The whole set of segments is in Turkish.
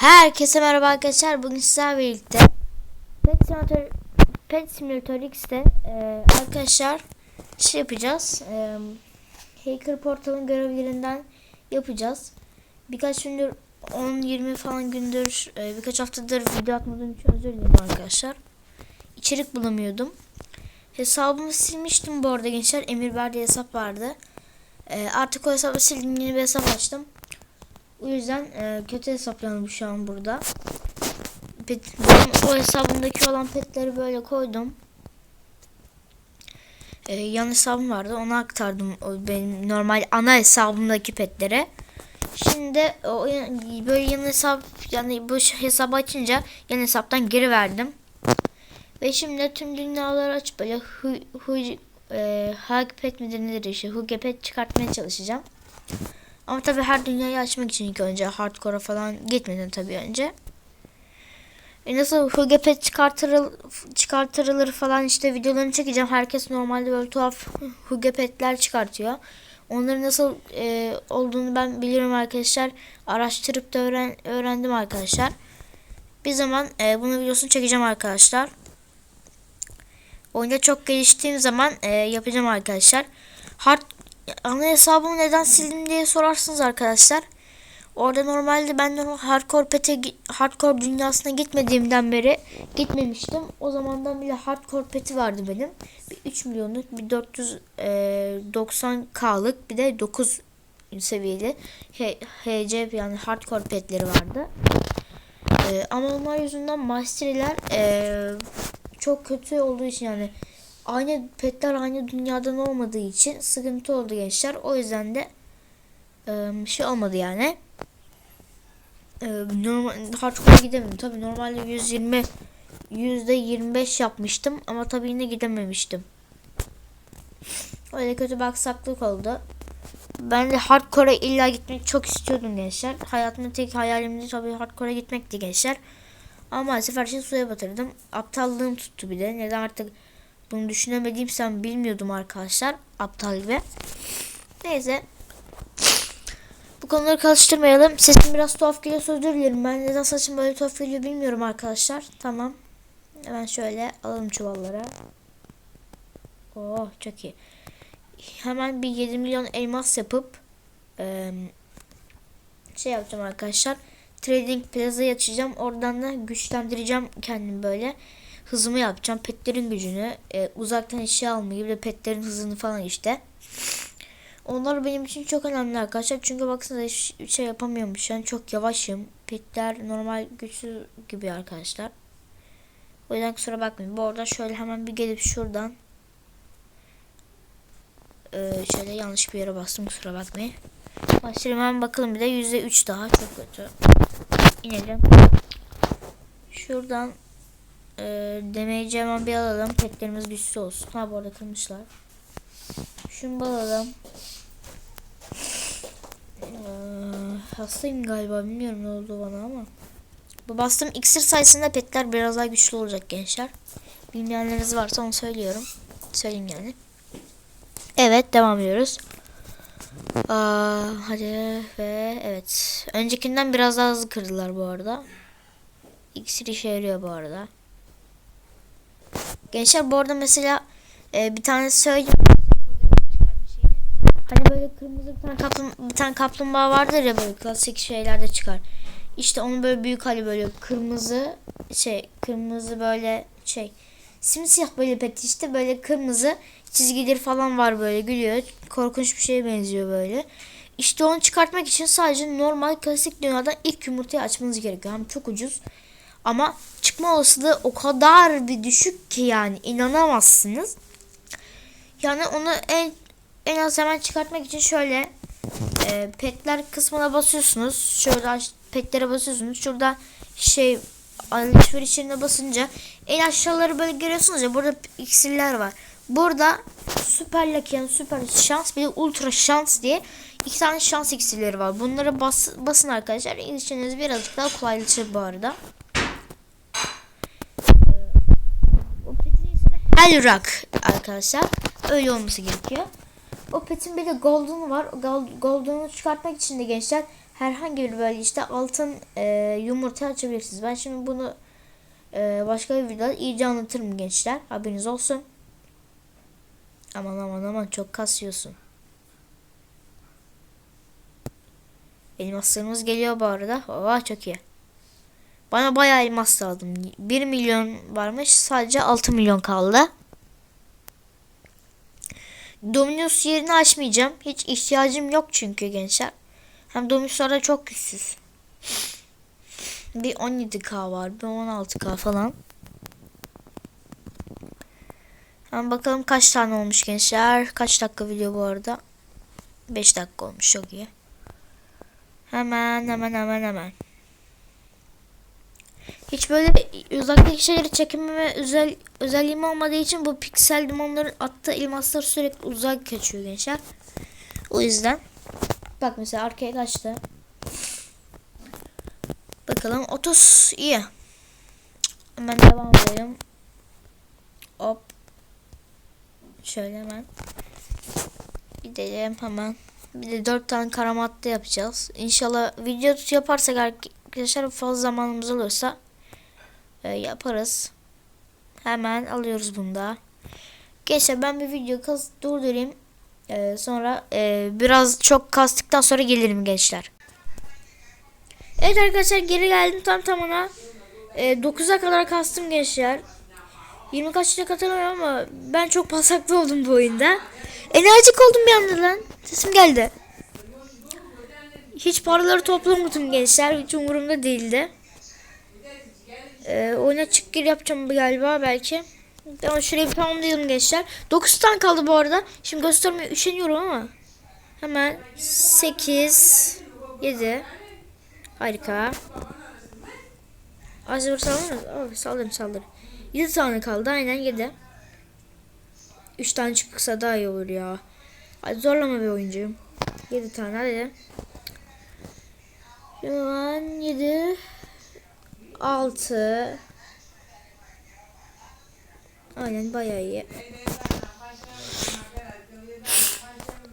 Herkese merhaba arkadaşlar. Bugün sizlerle birlikte Pet Simulator, Pet Simulator X'te e, arkadaşlar şey yapacağız. E, Hacker Portal'ın görevlerinden yapacağız. Birkaç gündür 10-20 falan gündür e, birkaç haftadır video atmadığım için özür dilerim arkadaşlar. İçerik bulamıyordum. Hesabımı silmiştim bu arada gençler. Emir verdiği hesap vardı. E, artık o hesabı sildim. Yeni bir hesap açtım. O yüzden e, kötü hesaplandım şu an burada. Pet, benim o hesabımdaki olan petleri böyle koydum. E, yan hesabım vardı. Ona aktardım o benim normal ana hesabımdaki petlere. Şimdi o böyle yan hesap yani bu hesabı açınca yan hesaptan geri verdim. Ve şimdi tüm dünyaları aç böyle hu, hu, e, Hug pet midir nedir işte Huge pet çıkartmaya çalışacağım. Ama tabii her dünyayı açmak için ilk önce hardcore'a falan gitmedim tabii önce. E nasıl Hugepet çıkartırıl, çıkartırılır falan işte videolarını çekeceğim. Herkes normalde böyle tuhaf Hugepet'ler çıkartıyor. Onların nasıl e, olduğunu ben biliyorum arkadaşlar. Araştırıp da öğren, öğrendim arkadaşlar. Bir zaman e, bunun videosunu çekeceğim arkadaşlar. Oyunda çok geliştiğim zaman e, yapacağım arkadaşlar. Hard ana hesabımı neden sildim diye sorarsınız arkadaşlar. Orada normalde ben de hardcore pete hardcore dünyasına gitmediğimden beri gitmemiştim. O zamandan bile hardcore peti vardı benim. Bir 3 milyonluk, bir 490k'lık, bir de 9 seviyeli HC yani hardcore petleri vardı. Ee, ama onlar yüzünden master'ler ee, çok kötü olduğu için yani aynı petler aynı dünyadan olmadığı için sıkıntı oldu gençler. O yüzden de şey olmadı yani. Normal hardcore gidemedim. Tabi normalde 120 yüzde 25 yapmıştım ama tabi yine gidememiştim. Öyle kötü bir aksaklık oldu. Ben de hardcore'a illa gitmek çok istiyordum gençler. Hayatımda tek hayalim de tabii hardcore'a gitmekti gençler. Ama maalesef her şeyi suya batırdım. Aptallığım tuttu bir de. Neden artık bunu düşünemediğimsem bilmiyordum arkadaşlar. Aptal gibi. Neyse. Bu konuları karıştırmayalım. Sesim biraz tuhaf geliyor özür dilerim. Ben neden saçım böyle tuhaf geliyor bilmiyorum arkadaşlar. Tamam. Hemen şöyle alalım çuvallara. Oh çok iyi. Hemen bir 7 milyon elmas yapıp şey yapacağım arkadaşlar. Trading Plaza açacağım. Oradan da güçlendireceğim kendimi böyle. Hızımı yapacağım. Petlerin gücünü. e, uzaktan eşya almayı. De petlerin hızını falan işte. Onlar benim için çok önemli arkadaşlar. Çünkü baksanıza hiç şey yapamıyormuş. Yani çok yavaşım. Petler normal güçsüz gibi arkadaşlar. O yüzden kusura bakmayın. Bu arada şöyle hemen bir gelip şuradan ee, şöyle yanlış bir yere bastım kusura bakmayın. Başlayalım hemen bakalım bir de %3 daha çok kötü. İnelim. Şuradan e, hemen bir alalım. Petlerimiz güçsüz olsun. Ha bu arada kırmışlar. Şunu alalım. Ee, hastayım galiba. Bilmiyorum ne oldu bana ama. Bu bastığım iksir sayesinde petler biraz daha güçlü olacak gençler. Bilmeyenleriniz varsa onu söylüyorum. Söyleyeyim yani. Evet devam ediyoruz. Aa, hadi ve evet. Öncekinden biraz daha hızlı kırdılar bu arada. İksir işe yarıyor bu arada. Gençler bu arada mesela e, bir tane söyleyeyim. Hani böyle kırmızı bir tane, kaplum bir tane kaplumbağa vardır ya böyle klasik şeylerde çıkar. İşte onun böyle büyük hali böyle kırmızı şey kırmızı böyle şey simsiyah böyle pet işte böyle kırmızı çizgileri falan var böyle gülüyor. Korkunç bir şeye benziyor böyle. İşte onu çıkartmak için sadece normal klasik dünyadan ilk yumurtayı açmanız gerekiyor. Hem çok ucuz ama çıkma olasılığı o kadar bir düşük ki yani inanamazsınız. Yani onu en en az hemen çıkartmak için şöyle e, petler kısmına basıyorsunuz. Aş- petlere basıyorsunuz. Şurada şey alışveriş yerine basınca en aşağıları böyle görüyorsunuz ya burada iksirler var. Burada süper lucky yani süper şans bir de ultra şans diye iki tane şans iksirleri var. Bunları bas, basın arkadaşlar. İşiniz birazcık daha kolaylaşır bu arada. O Hellrock arkadaşlar. Öyle olması gerekiyor. O petin bir de golden var. Golden'u çıkartmak için de gençler herhangi bir böyle işte altın e, yumurta açabilirsiniz. Ben şimdi bunu e, başka bir videoda iyice anlatırım gençler. Haberiniz olsun. Aman aman aman çok kasıyorsun. Elmaslarımız geliyor bu arada. Vay çok iyi. Bana bayağı elmas lazım. 1 milyon varmış. Sadece 6 milyon kaldı. Dominus yerini açmayacağım. Hiç ihtiyacım yok çünkü gençler. Hem Dominus'lar da çok güçsüz. Bir 17k var. Bir 16k falan. Hemen bakalım kaç tane olmuş gençler. Kaç dakika video bu arada. 5 dakika olmuş. Çok iyi. Hemen hemen hemen hemen. Hiç böyle uzaktaki şeyleri çekememe özel özelliğim olmadığı için bu piksel limonların attığı elmaslar sürekli uzak kaçıyor gençler. O yüzden bak mesela arkaya kaçtı. Bakalım 30 iyi. Hemen devam edelim. Hop. Şöyle hemen. Gidelim hemen. Bir de 4 tane karamatlı yapacağız. İnşallah video yaparsak arkadaşlar fazla zamanımız olursa e, yaparız. Hemen alıyoruz bunu da. Gençler ben bir video kas durdurayım. E, sonra e, biraz çok kastıktan sonra gelirim gençler. Evet arkadaşlar geri geldim tam tamına. E, 9'a kadar kastım gençler. 20 kaçta katılamıyorum ama ben çok pasaklı oldum bu oyunda. Enerjik oldum bir anda lan. Sesim geldi. Hiç paraları toplamadım gençler. Hiç umurumda değildi. Ee, oyuna çık gir yapacağım galiba belki. Ama şurayı bir tamamlayalım gençler. 9 tane kaldı bu arada. Şimdi göstermeye üşeniyorum ama. Hemen 8 7 Harika. Az bir saldırır mı? Saldırın saldırın. 7 tane kaldı aynen 7. 3 tane çıksa daha iyi olur ya. Hadi zorlama bir oyuncuyum. 7 tane hadi. Şu an 7 6 Aynen bayağı iyi.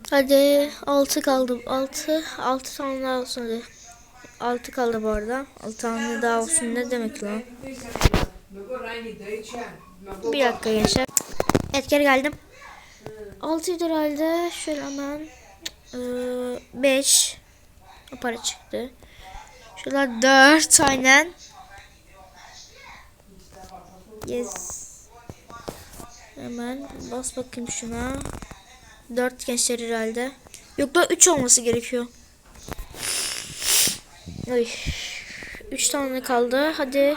Hadi 6 kaldı. 6 6 tane daha olsun hadi. 6 kaldı bu arada. 6 tane daha olsun ne demek lan? Bir dakika gençler. Evet geri geldim. 6 herhalde. Şöyle hemen 5 para çıktı. Şöyle 4 aynen. Yes. Hemen bas bakayım şuna. 4 gençler herhalde. Yok da 3 olması gerekiyor. Oy. 3 tane kaldı. Hadi.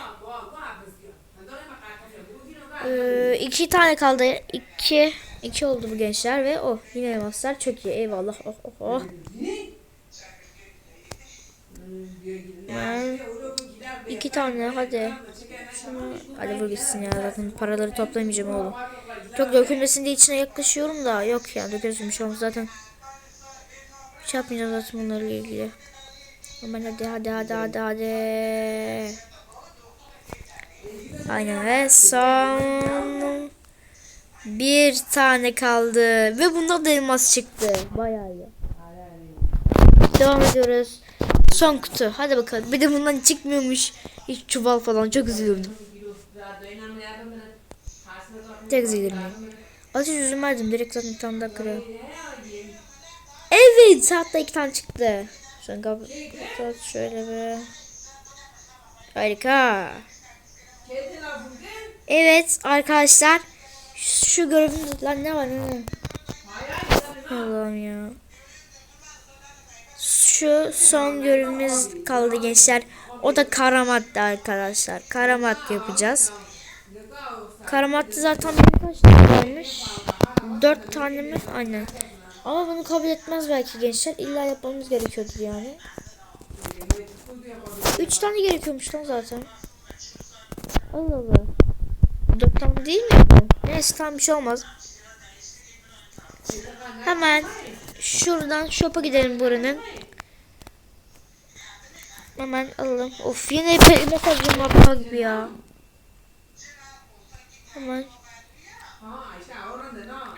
Ee, iki tane kaldı. İki, iki oldu bu gençler ve oh yine elmaslar çok iyi. Eyvallah. Oh oh oh. Ben iki tane hadi. Şunu, hadi vur gitsin ya zaten paraları toplamayacağım oğlum. Çok dökülmesin diye içine yaklaşıyorum da yok ya dökülsün bir şey olmaz zaten. Hiç yapmayacağım zaten bunlarla ilgili. Hemen hadi hadi hadi hadi hadi. Aynen ve son bir tane kaldı ve bunda da elmas çıktı. Bayağı iyi. Devam ediyoruz. Son kutu. Hadi bakalım. Bir de bundan çıkmıyormuş. Hiç çuval falan. Çok üzülürdüm. Tek üzülürüm. Azıcık üzülmezdim. Direkt zaten tam da kırıyorum. Evet. Saatte iki tane çıktı. Kapat. Şöyle bir. Harika. Evet arkadaşlar. Şu görevimiz lan ne var ne? Allah'ım ya. Şu son görevimiz kaldı gençler. O da karamatlı arkadaşlar. Karamat yapacağız. Karamatlı zaten birkaç tane varmış. Dört tane mi? Aynen. Ama bunu kabul etmez belki gençler. İlla yapmamız gerekiyordur yani. Üç tane gerekiyormuş lan zaten. Allah Allah. Dört tane değil mi? Neyse tam bir şey olmaz. Hemen şuradan shop'a gidelim buranın. Hemen alalım. Of yine mesajım var gibi ya. Hemen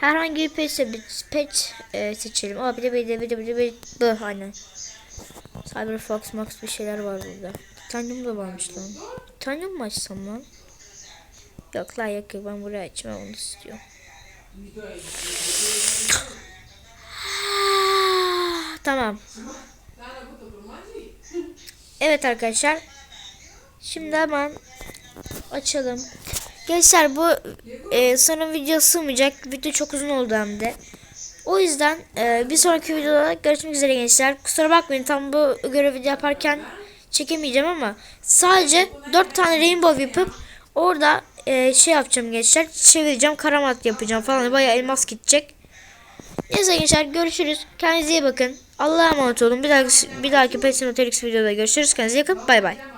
herhangi bir pet, pet e, seçelim. Aa bir de bir de bir de bir de bir de bu aynen. Cyberfox Max bir şeyler var burada. Titanium da varmış lan. Titanium mu açsam lan? Yok lan yok yok ben buraya açmam onu istiyorum. tamam. Evet arkadaşlar. Şimdi hemen açalım. Gençler bu e, sanırım video sığmayacak. Video çok uzun oldu hem de. O yüzden e, bir sonraki videoda görüşmek üzere gençler. Kusura bakmayın tam bu görevi yaparken çekemeyeceğim ama sadece 4 tane rainbow yapıp orada e, şey yapacağım gençler. Çevireceğim karamat yapacağım falan. Bayağı elmas gidecek. Neyse gençler görüşürüz. Kendinize iyi bakın. Allah'a emanet olun. Bir dahaki, bir dahaki Petsimotelix videoda görüşürüz. Kendinize iyi bakın. Bay bay.